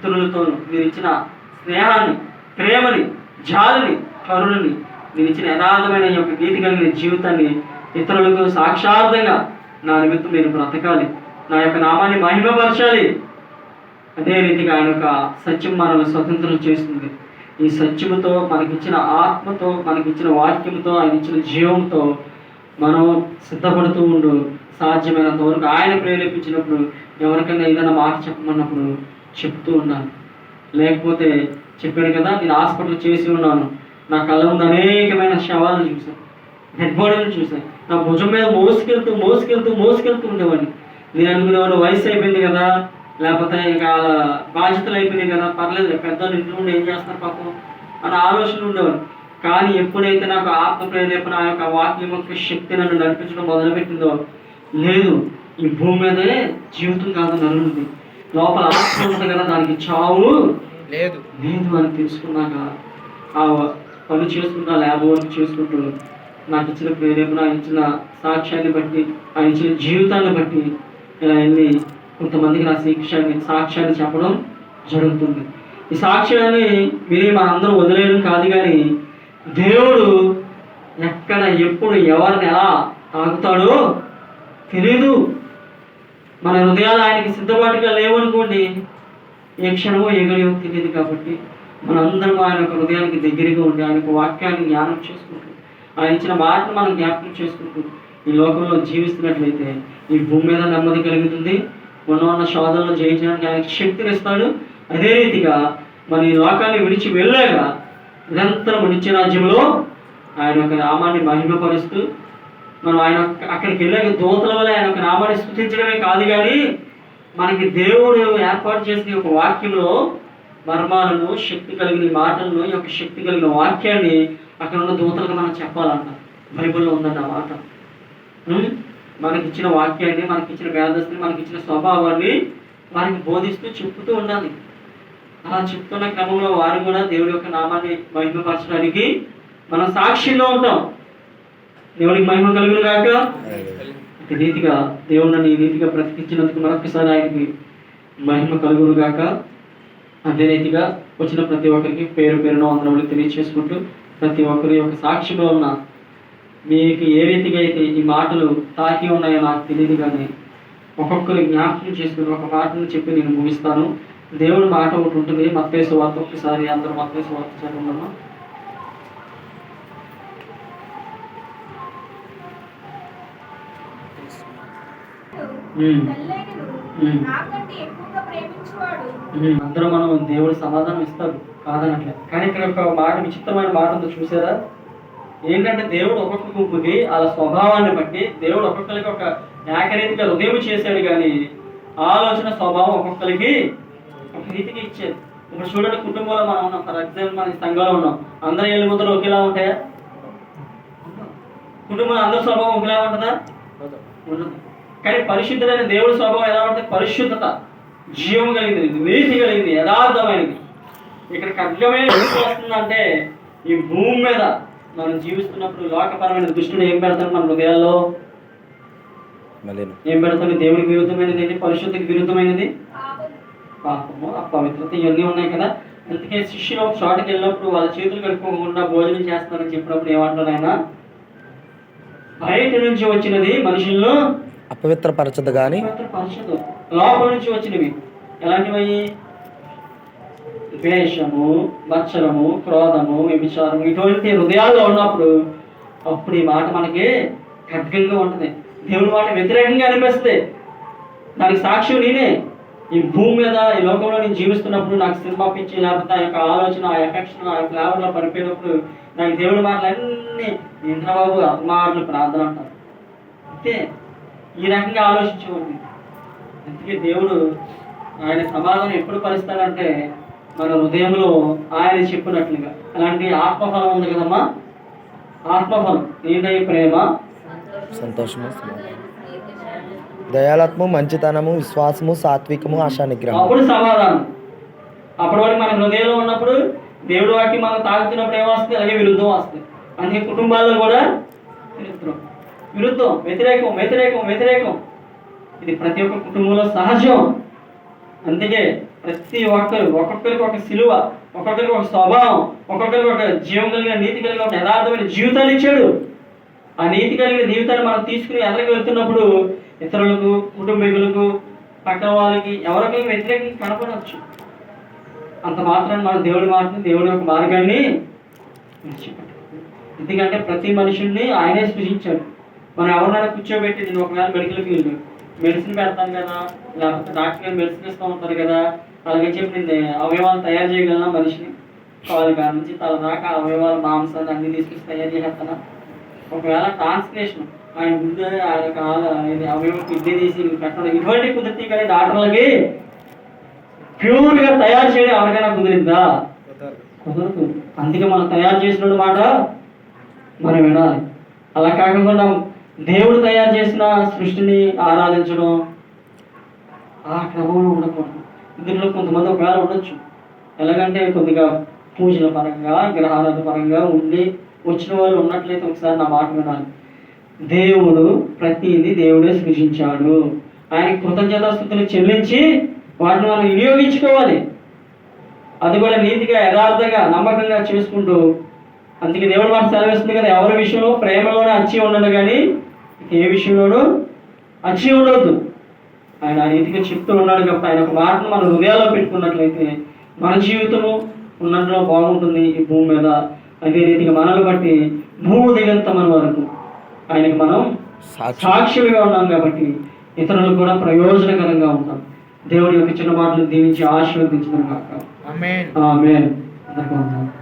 మిత్రులతో మీరు ఇచ్చిన స్నేహాన్ని ప్రేమని జాలిని కరుణని మీరు ఇచ్చిన యథార్థమైన ఈ యొక్క నీతి కలిగిన జీవితాన్ని ఇతరులకు సాక్షార్థంగా నా నిమిత్తం నేను బ్రతకాలి. నా యొక్క నామాన్ని మహిమపరచాలి. అదే రీతిగా ఆయన యొక్క సత్యం మనల్ని స్వతంత్రం చేస్తుంది. ఈ సత్యముతో మనకిచ్చిన ఆత్మతో మనకిచ్చిన వాక్యముతో ఆయన ఇచ్చిన జీవంతో మనం సిద్ధపడుతూ ఉండు. సాధ్యమైనంత వరకు ఆయన ప్రేరేపించినప్పుడు ఎవరికైనా ఏదైనా మాట చెప్పమన్నప్పుడు చెప్తూ ఉన్నాను. లేకపోతే చెప్పాను కదా నేను హాస్పిటల్ చేసి ఉన్నాను. నా కళ్ళ ముందు అనేకమైన శవాలను చూశాను. డెడ్ బాడీలు చూశాను. నా భుజం మీద మోసుకెళ్తూ మోసుకెళ్తూ మోసుకెళ్తూ ఉండేవాడిని. నేను అనుకునేవాడు వయసు అయిపోయింది కదా లేకపోతే ఇంకా బాధ్యతలు అయిపోయినాయి కదా పర్లేదు పెద్దలు ఇంట్లో ఉండి ఏం చేస్తారు పాపం అన్న ఆలోచనలు ఉండేవాడు కానీ ఎప్పుడైతే నాకు ఆత్మ ప్రేరేపణ ఆ యొక్క వాక్యం యొక్క శక్తి నన్ను నడిపించడం మొదలుపెట్టిందో లేదు ఈ భూమి మీదే జీవితం కాదు నరుంది లోపల ఆత్మ కదా దానికి చావు. లేదు. లేదు అని తెలుసుకున్నాక ఆ పని చేసుకుంటా ల్యాబ్ వర్క్ చేసుకుంటూ నాకు ఇచ్చిన ప్రేరేపణ ఇచ్చిన సాక్ష్యాన్ని బట్టి ఆయన ఇచ్చిన జీవితాన్ని బట్టి ఇలా వెళ్ళి కొంతమందికి నా శిక్షాన్ని సాక్ష్యాన్ని చెప్పడం జరుగుతుంది. ఈ సాక్ష్యాన్ని మీరే మనందరం వదిలేయడం కాదు కానీ దేవుడు ఎక్కడ ఎప్పుడు ఎవరిని ఎలా తాగుతాడో తెలీదు. మన హృదయాలు ఆయనకి సిద్ధపాటుగా లేవనుకోండి ఏ క్షణమో ఎగడియో తెలియదు కాబట్టి మనందరం ఆయన యొక్క హృదయానికి దగ్గరగా ఉండి ఆయన యొక్క వాక్యాన్ని జ్ఞానం చేసుకుంటూ ఆయన ఇచ్చిన మాటను మనం జ్ఞాపకం చేసుకుంటూ ఈ లోకంలో జీవిస్తున్నట్లయితే ఈ భూమి మీద నెమ్మది కలుగుతుంది. ఉన్న ఉన్న శోధనలు జయించడానికి ఆయనకి శక్తిని ఇస్తాడు. అదే రీతిగా మన ఈ లోకాన్ని విడిచి వెళ్ళాక నిరంతరం నిత్య రాజ్యంలో ఆయన యొక్క నామాన్ని మహిమపరుస్తూ మనం ఆయన అక్కడికి వెళ్ళే దూతల వల్ల ఆయన ఒక నామాన్ని స్థుతించడమే కాదు కానీ మనకి దేవుడు ఏర్పాటు చేసిన ఒక వాక్యంలో మర్మాలను శక్తి కలిగిన మాటలను ఈ యొక్క శక్తి కలిగిన వాక్యాన్ని అక్కడ ఉన్న దూతలకు మనం చెప్పాలంట. బైబిల్లో ఉందన్న మాట. మనకి ఇచ్చిన వాక్యాన్ని మనకిచ్చిన వేదస్ని మనకిచ్చిన స్వభావాన్ని వారికి బోధిస్తూ చెప్పుతూ ఉండాలి. అలా చెప్తున్న క్రమంలో వారు కూడా దేవుడి యొక్క నామాన్ని మహిమపరచడానికి మనం సాక్షిలో ఉంటాం. దేవుడికి మహిమ కలుగును గాక. ఈ రీతిగా దేవుడిని ఈ రీతిగా బ్రతికించినందుకు మరొకసారి ఆయనకి మహిమ కలుగును గాక. అదే రీతిగా వచ్చిన ప్రతి ఒక్కరికి పేరు పేరున వందనములు తెలియచేసుకుంటూ ప్రతి ఒక్కరి యొక్క సాక్షిలో ఉన్న మీకు ఏ రీతిగా అయితే ఈ మాటలు తాకి ఉన్నాయో నాకు తెలియదు కానీ ఒక్కొక్కరు జ్ఞాపకం చేసుకుని ఒక మాటను చెప్పి నేను ముగిస్తాను. దేవుడి మాట ఒకటి ఉంటుంది. మత్తేసు వార్త ఒక్కసారి అందరూ మత్తేసు వార్త చదవమ్మా అందరూ మనం దేవుడు సమాధానం ఇస్తాడు కాదనట్లే. కానీ ఇక్కడ ఒక మాట విచిత్రమైన మాట ఉందో చూసారా? ఏంటంటే దేవుడు ఒక్కొక్క గుంపుకి వాళ్ళ స్వభావాన్ని బట్టి దేవుడు ఒక్కొక్కరికి ఒక ఏకరీతిగా హృదయం చేశాడు కానీ ఆలోచన స్వభావం ఒక్కొక్కరికి ఒక రీతికి ఇచ్చేది. ఇప్పుడు చూడండి కుటుంబంలో మనం ఉన్నాం. ఫర్ ఎగ్జాంపుల్ మన సంఘంలో ఉన్నాం. అందరి ఏళ్ళ ముద్దలు ఒకేలా ఉంటాయా? కుటుంబంలో అందరి స్వభావం ఒకేలా ఉంటుందా? ఉండదు. కానీ పరిశుద్ధుడైన దేవుడి స్వభావం ఎలా ఉంటుంది పరిశుద్ధత జీవం కలిగింది నీతి కలిగింది యథార్థమైనది. ఇక్కడ ఖడ్గమే వస్తుందంటే ఈ భూమి మీద మనం జీవిస్తున్నప్పుడు లోకపరమైన దుష్టుడు ఏం పెడతాడు మన హృదయాల్లో? ఏం పెడతాడు? దేవుడికి విరుద్ధమైనది ఏంటి? పరిశుద్ధికి విరుద్ధమైనది? పాపం పాపము అపవిత్రత ఇవన్నీ ఉన్నాయి కదా. అందుకే శిష్యులు ఒక చోటకి వెళ్ళినప్పుడు వాళ్ళ చేతులు కడుక్కోకుండా భోజనం చేస్తారని చెప్పినప్పుడు ఏమంటారు ఆయన? బయట నుంచి వచ్చినది మనుషులను అపవిత్రపరచదు కానీ లోపల నుంచి వచ్చినవి. ఎలాంటివి ద్వేషము మత్సరము క్రోధము విభిచారము ఇటువంటి హృదయాల్లో ఉన్నప్పుడు అప్పుడు ఈ మాట మనకి ఖడ్గంగా ఉంటుంది. దేవుడి మాట వ్యతిరేకంగా అనిపిస్తే దానికి సాక్షి నేనే. ఈ భూమి మీద ఈ లోకంలో నేను జీవిస్తున్నప్పుడు నాకు సినిమా పిచ్చి లేకపోతే ఆ యొక్క ఆలోచన ఆ ఎఫెక్షన్ ఆ యొక్క లేవల్లో పడిపోయినప్పుడు నాకు దేవుడి మాటలు అన్నీ ఇంద్రబాబు బాబు ప్రార్థన అంటారు. అంతే. ఈ రకంగా ఆలోచించేవాడిని అందుకే దేవుడు ఆయన సమాధానం ఎప్పుడు పరుస్తాడంటే మన హృదయంలో ఆయన చెప్పినట్లుగా. అలాంటి ఆత్మఫలం ఉంది కదమ్మా? ఆత్మఫలం. ఏంటై ప్రేమ? సంతోషము దయాలత్ము మంచితనము విశ్వాసము సాత్వికము ఆశా నిగ్రహం అప్పుడు సమాధానం. అప్పటి వరకు మన హృదయంలో ఉన్నప్పుడు దేవుడు వాకి మనం తాగుతున్నప్పుడు ఏమొస్తుంది అలాగే విరుద్ధం వస్తుంది. అందుకే కుటుంబాల్లో కూడా విరుద్ధం విరుద్ధం వ్యతిరేకం వ్యతిరేకం వ్యతిరేకం. ఇది ప్రతి ఒక్క కుటుంబంలో సహజం. అందుకే ప్రతి ఒక్కరు ఒక్కొక్కరికి ఒక సిలువ ఒక్కొక్కరికి ఒక స్వభావం ఒక్కొక్కరికి ఒక జీవం కలిగిన నీతి కలిగిన ఒక యథార్థమైన జీవితాన్ని ఇచ్చాడు. ఆ నీతి కలిగిన జీవితాన్ని మనం తీసుకుని ఎదరికి వెళ్తున్నప్పుడు ఇతరులకు కుటుంబీకులకు పక్కన వాళ్ళకి ఎవరికి వ్యతిరేకంగా కనపడవచ్చు. అంత మాత్రాన్ని మనం దేవుడి మాటని దేవుడి యొక్క మార్గాన్ని ఎందుకంటే ప్రతి మనుషుల్ని ఆయనే సృజించాడు. మనం ఎవరినైనా కూర్చోబెట్టి నేను ఒకవేళ మెడికల్ ఫీల్డ్ మెడిసిన్ పెడతాను కదా లేకపోతే డాక్టర్ గారు మెడిసిన్ ఇస్తూ ఉంటారు కదా అలాగే చెప్పి నేను అవయవాలు తయారు చేయగలనా మనిషిని? వాళ్ళ కాడ నుంచి తల దాకా అవయవాలు మాంసాన్ని అన్ని తీసుకొచ్చి తయారు చేస్తాను ఒకవేళ ట్రాన్స్లేషన్ ఆయన గుండె ఆయన కాలు అవయవం కిడ్నీ తీసి పెట్టడం ఇటువంటి కుదిరితే కానీ డాక్టర్లకి ప్యూర్గా తయారు చేయడం ఎవరికైనా కుదిరిందా? కుదరదు. అందుకే మనం తయారు చేసిన మాట మనం వినాలి. అలా కాకుండా దేవుడు తయారు చేసిన సృష్టిని ఆరాధించడం. ఆ క్రమంలో ఉండకూడదు ఇందులో కొంతమంది ఒకవేళ ఉండొచ్చు. ఎలాగంటే కొద్దిగా పూజల పరంగా గ్రహారాధన పరంగా ఉండి వచ్చిన వాళ్ళు ఉన్నట్లయితే ఒకసారి నా మాట వినాలి. దేవుడు ప్రతిదీ దేవుడే సృష్టించాడు ఆయన కృతజ్ఞతాస్థుతులు చెల్లించి వాటిని మనం వినియోగించుకోవాలి. అది కూడా నీతిగా యథార్థంగా నమ్మకంగా చేసుకుంటూ. అందుకే దేవుడు మనకు సెలవిస్తుంది కదా ఎవరి విషయంలో ప్రేమలోనే అచ్చి ఉండడు కానీ ఏ విషయంలోనూ అచ్చి ఉండవద్దు ఆయన ఆ రీతిగా చెప్తూ ఉన్నాడు కాబట్టి ఆయన ఒక మాటను మన హృదయాల్లో పెట్టుకున్నట్లయితే మన జీవితము ఉన్నట్లో బాగుంటుంది ఈ భూమి మీద. అదే రీతిగా మనల్ని బట్టి భూమి దిగంతమన వరకు. ఆయనకి మనం సాక్షి. సాక్షులుగా ఉన్నాం కాబట్టి ఇతరులకు కూడా ప్రయోజనకరంగా ఉంటాం. దేవుడి యొక్క చిన్న మాటలు దీవించి ఆశీర్వదించడం కాక. ఆమె అందరికీ.